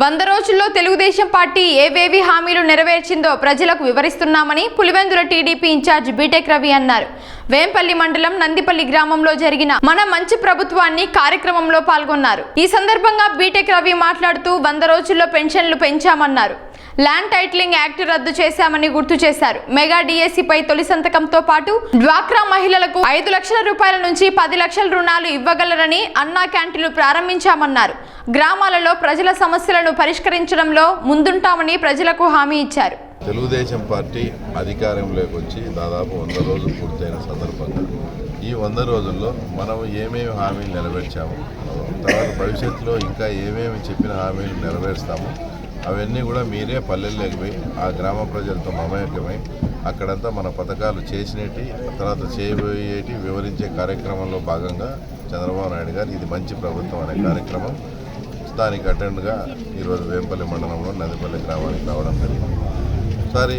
వంద రోజుల్లో తెలుగుదేశం పార్టీ ఏవేవి హామీలు నెరవేర్చిందో ప్రజలకు వివరిస్తున్నామని Pulivendula TDP incharge BTech Ravi అన్నారు. వేంపల్లి మండలం నందిపల్లి గ్రామంలో జరిగిన మన మంచి ప్రభుత్వాన్ని కార్యక్రమంలో పాల్గొన్నారు. ఈ సందర్భంగా బీటెక్ రవి మాట్లాడుతూ వంద రోజుల్లో పెన్షన్లు పెంచామన్నారు. ల్యాండ్ టైటిలింగ్ యాక్ట్ రద్దు చేశామని గుర్తు చేశారు. మెగా డిఎస్సిపై తొలి సంతకంతో పాటు డ్వాక్రా మహిళలకు ఐదు లక్షల రూపాయల నుంచి పది లక్షల రుణాలు ఇవ్వగలరని అన్నా క్యాంటీన్లు ప్రారంభించామన్నారు. గ్రామాలలో ప్రజల సమస్యలను పరిష్కరించడంలో ముందుంటామని ప్రజలకు హామీ ఇచ్చారు. తెలుగుదేశం పార్టీ అధికారంలోకి వచ్చి దాదాపు వంద రోజులు పూర్తయిన సందర్భంగా ఈ వంద రోజుల్లో మనం ఏమేమి హామీలు నెరవేర్చాము తర్వాత భవిష్యత్తులో ఇంకా ఏమేమి చెప్పిన హామీలు నెరవేరుస్తాము అవన్నీ కూడా మీరే పల్లెల్లోకి పోయి ఆ గ్రామ ప్రజలతో మమేకమై అక్కడంతా మన పథకాలు చేసినట్టు తర్వాత చేయబోయేటి వివరించే కార్యక్రమంలో భాగంగా చంద్రబాబు నాయుడు గారు ఇది మంచి ప్రభుత్వం అనే కార్యక్రమం దానికి అటెండ్గా ఈరోజు వేంపల్లి మండలంలో నదిపల్లి గ్రామానికి రావడం జరిగింది. ఒకసారి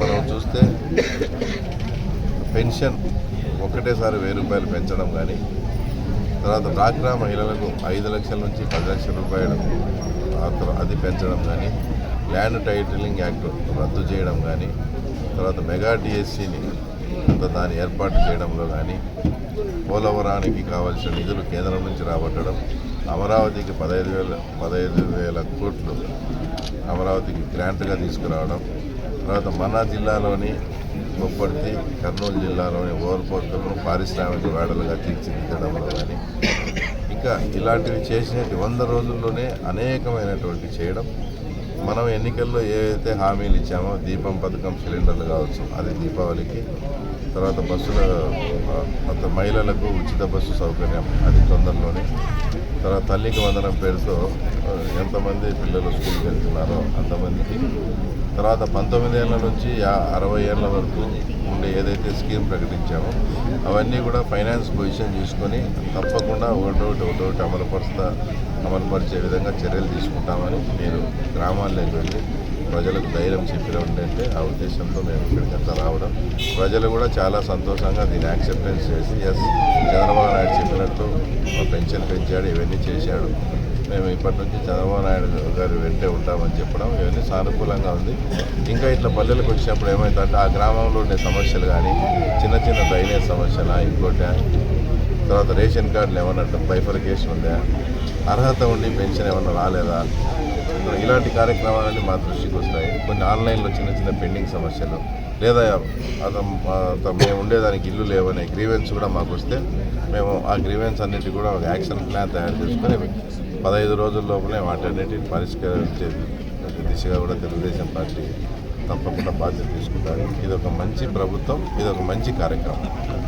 మనం చూస్తే పెన్షన్ ఒకటేసారి వెయ్యి రూపాయలు పెంచడం కానీ తర్వాత డ్వాక్రా మహిళలకు ఐదు లక్షల నుంచి పది లక్షల రూపాయలు అది పెంచడం కానీ ల్యాండ్ టైటిలింగ్ యాక్ట్ రద్దు చేయడం కానీ తర్వాత మెగా డిఎస్సిని దాన్ని ఏర్పాటు చేయడంలో కానీ పోలవరానికి కావాల్సిన నిధులు కేంద్రం నుంచి రాబట్టడం అమరావతికి పదహైదు వేల పదహైదు వేల కోట్లు అమరావతికి గ్రాంట్గా తీసుకురావడం తర్వాత మన జిల్లాలోని గొప్పర్తి కర్నూలు జిల్లాలోని ఓవర్పోర్టులను పారిశ్రామిక వేడలుగా తీర్చిదిద్దడంలో కానీ ఇంకా ఇలాంటివి చేసినట్టు వంద రోజుల్లోనే అనేకమైనటువంటి చేయడం మనం ఎన్నికల్లో ఏవైతే హామీలు ఇచ్చామో దీపం పథకం సిలిండర్లు కావచ్చు అది దీపావళికి తర్వాత బస్సుల మహిళలకు ఉచిత బస్సు సౌకర్యం అది తొందరలోనే. తర్వాత తల్లికి వందనం పేరుతో ఎంతమంది పిల్లలు స్కూల్కి వెళ్తున్నారో అంతమందికి. తర్వాత పంతొమ్మిది ఏళ్ళ నుంచి అరవై ఏళ్ళ వరకు ఉండే ఏదైతే స్కీమ్ ప్రకటించామో అవన్నీ కూడా ఫైనాన్స్ పొజిషన్ తీసుకొని తప్పకుండా ఒకటొకటి ఒకటొకటి అమలుపరుస్తా అమలుపరిచే విధంగా చర్యలు తీసుకుంటామని మీరు గ్రామాల్లోకి వెళ్ళి ప్రజలకు ధైర్యం చెప్పిన ఉండంటే ఆ ఉద్దేశంతో మేము ఇక్కడికంతా రావడం. ప్రజలు కూడా చాలా సంతోషంగా దీన్ని యాక్సెప్టెన్స్ చేసి ఎస్ చంద్రబాబు నాయుడు చెప్పినట్టు పెన్షన్ పెంచాడు ఇవన్నీ చేశాడు. మేము ఇప్పటి నుంచి చంద్రబాబు నాయుడు గారు వెంటే ఉంటామని చెప్పడం ఇవన్నీ సానుకూలంగా ఉంది. ఇంకా ఇట్లా పల్లెలకు వచ్చినప్పుడు ఏమవుతుందంటే ఆ గ్రామంలో ఉండే సమస్యలు కానీ చిన్న చిన్న డ్రైనేజ్ సమస్యలా ఇంకోటి తర్వాత రేషన్ కార్డులు ఏమన్నా బైఫర్కేషన్ ఉందా? అర్హత ఉండి పెన్షన్ ఏమన్నా రాలేదా? ఇలాంటి కార్యక్రమాలన్నీ మా దృష్టికి వస్తాయి. కొన్ని ఆన్లైన్లో చిన్న చిన్న పెండింగ్ సమస్యలు. లేదా అతను మేము ఉండేదానికి ఇల్లు లేవనే గ్రీవెన్స్ కూడా మాకు వస్తే మేము ఆ గ్రీవెన్స్ అన్నిటి కూడా ఒక యాక్షన్ ప్లాన్ తయారు చేసుకొని పదహైదు రోజుల లోపలే వాటన్నిటిని పరిష్కరించే దిశగా కూడా తెలుగుదేశం పార్టీ తప్పకుండా బాధ్యత తీసుకుంటారు. ఇది ఒక మంచి ప్రభుత్వం ఇది ఒక మంచి కార్యక్రమం.